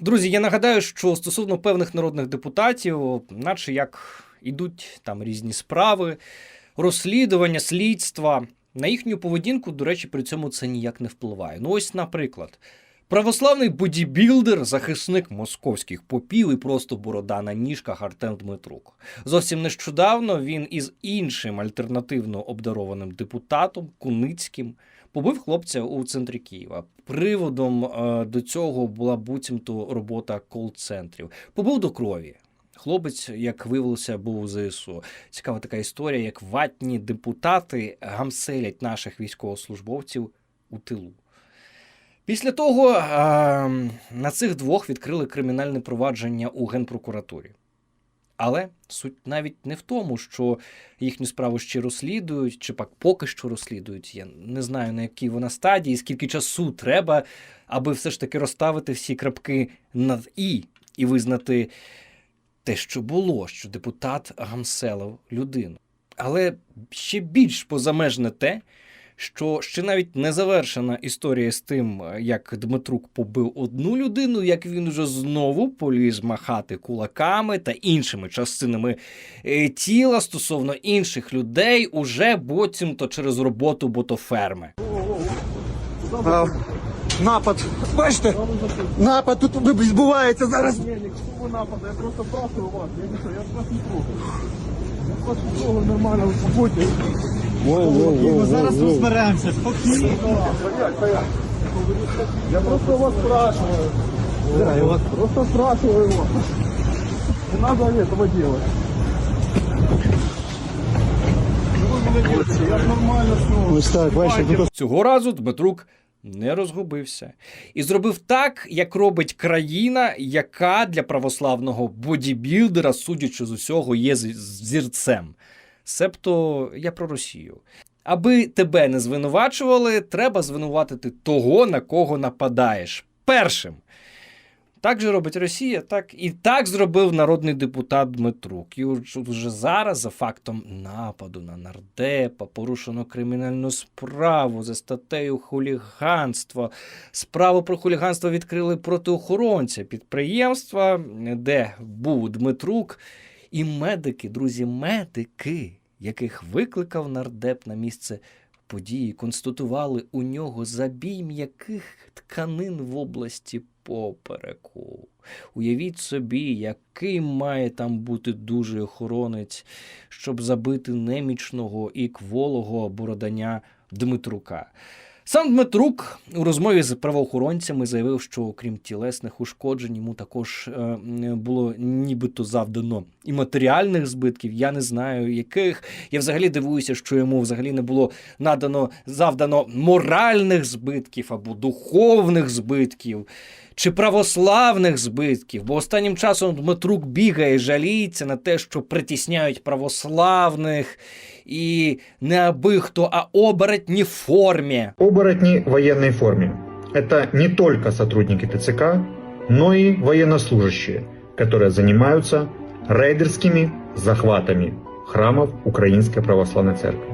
Друзі, я нагадаю, що стосовно певних народних депутатів, наче як ідуть там різні справи, розслідування, слідства, на їхню поведінку, до речі, при цьому це ніяк не впливає. Ну, ось, наприклад, православний бодібілдер, захисник московських попів і просто борода на ніжках Артем Дмитрук. Зовсім нещодавно він із іншим альтернативно обдарованим депутатом Куницьким побив хлопця у центрі Києва. Приводом е, до цього була буцімто робота кол-центрів. Побив до крові. Хлопець, як виявилося, був у ЗСУ. Цікава така історія, як ватні депутати гамселять наших військовослужбовців у тилу. Після того на цих двох відкрили кримінальне провадження у Генпрокуратурі. Але суть навіть не в тому, що їхню справу ще розслідують, чи пак поки що розслідують. Я не знаю, на якій вона стадії, скільки часу треба, аби все ж таки розставити всі крапки над і і визнати те, що було, що депутат гамселив людину. Але ще більш позамежне те, що ще навіть не завершена історія з тим, як Дмитрук побив одну людину, як він уже знову поліз махати кулаками та іншими частинами е, тіла стосовно інших людей, уже буцімто через роботу ботоферми. А, напад. Бачите? Напад тут відбувається зараз. Ні, ніхто нападу, я просто просив вас, я вас не трогаю. Я вас не трогаю, нормально, успокойтесь. Ми зараз розберемося. Спокійно. Я просто вас спрашиваю. Просто спрашиваю вас. Не надо этого делать. Я нормально все. Ось так, бачите, тут Цього разу Дмитрук не розгубився і зробив так, як робить країна, яка для православного бодібілдера, судячи з усього, є з- зірцем. Себто я про Росію. Аби тебе не звинувачували, треба звинуватити того, на кого нападаєш. Першим. Так же робить Росія, так і так зробив народний депутат Дмитрук. І вже зараз, за фактом нападу на нардепа, порушено кримінальну справу за статтею хуліганства. Справу про хуліганство відкрили проти охоронця підприємства, де був Дмитрук. І медики, друзі, медики, яких викликав нардеп на місце події, констатували у нього забій м'яких тканин в області попереку. Уявіть собі, який має там бути дуже охоронець, щоб забити немічного і кволого бороданя Дмитрука. Сам Дмитрук у розмові з правоохоронцями заявив, що окрім тілесних ушкоджень йому також е, було нібито завдано і матеріальних збитків. Я не знаю яких. Я взагалі дивуюся, що йому взагалі не було надано завдано моральних збитків або духовних збитків. Чи православних збитків, бо останнім часом Дмитрук бігає, і жаліється на те, що притісняють православних, і не аби а оборотні в формі. Оборотни в форме. Это не только сотрудники ТЦК, но и военнослужащие, которые занимаются рейдерскими захватами храмов Украинской Православной Церкви,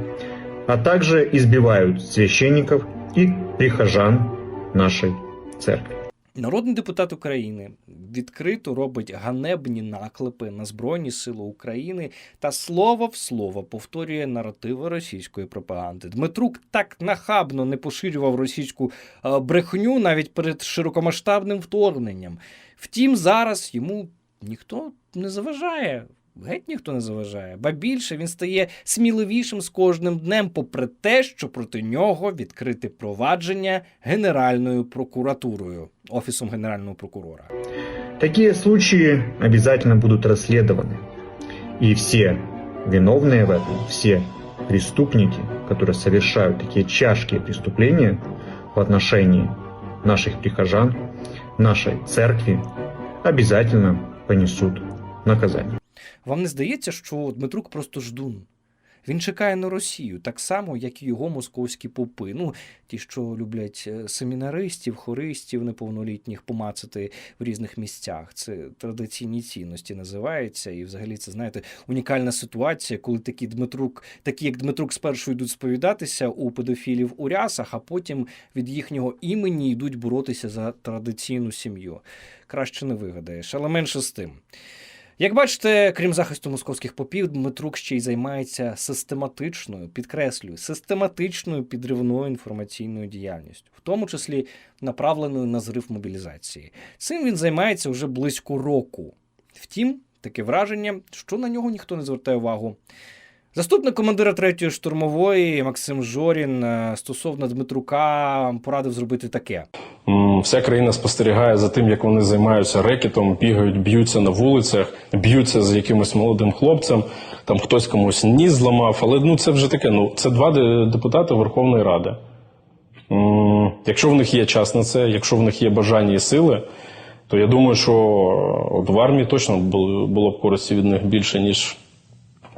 а также избивают священников и прихожан нашей церкви. Народний депутат України відкрито робить ганебні наклепи на Збройні Сили України та слово в слово повторює наративи російської пропаганди. Дмитрук так нахабно не поширював російську е, брехню навіть перед широкомасштабним вторгненням. Втім, зараз йому ніхто не заважає. Геть ніхто не заважає, ба більше він стає сміливішим з кожним днем, попри те, що проти нього відкрите провадження Генеральною прокуратурою, офісом генерального прокурора. Такие случаи обязательно будут расследованы. И все виновные в этом, все преступники, которые совершают такие тяжкие преступления в отношении наших прихожан, нашей церкви, обязательно понесут наказание. Вам не здається, що Дмитрук просто ждун? Він чекає на Росію, так само, як і його московські попи. Ну, ті, що люблять е, семінаристів, хористів неповнолітніх помацати в різних місцях. Це традиційні цінності називається. І взагалі це, знаєте, унікальна ситуація, коли такі Дмитрук, такі як Дмитрук спершу йдуть сповідатися у педофілів у рясах, а потім від їхнього імені йдуть боротися за традиційну сім'ю. Краще не вигадаєш, але менше з тим. Як бачите, крім захисту московських попів, Дмитрук ще й займається систематичною, підкреслюю, систематичною підривною інформаційною діяльністю, в тому числі направленою на зрив мобілізації. Цим він займається вже близько року. Втім, таке враження, що на нього ніхто не звертає увагу. Заступник командира третьої штурмової Максим Жорін е, стосовно Дмитрука порадив зробити таке. Вся країна спостерігає за тим, як вони займаються рекетом, бігають, б'ються на вулицях, б'ються з якимось молодим хлопцем. Там хтось комусь ніс зламав, але ну це вже таке. Ну це два депутати Верховної Ради. Якщо в них є час на це, якщо в них є бажання і сили, то я думаю, що от в армії точно було б користі від них більше, ніж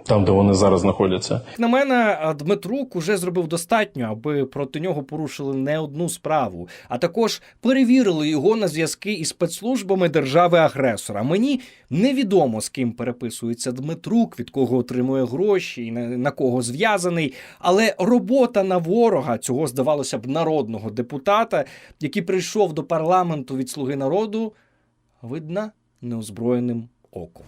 там, де вони зараз знаходяться. На мене, Дмитрук уже зробив достатньо, аби проти нього порушили не одну справу, а також перевірили його на зв'язки із спецслужбами держави-агресора. Мені невідомо з ким переписується Дмитрук, від кого отримує гроші і на, кого зв'язаний. Але робота на ворога цього здавалося б народного депутата, який прийшов до парламенту від слуги народу, видна неозброєним оком.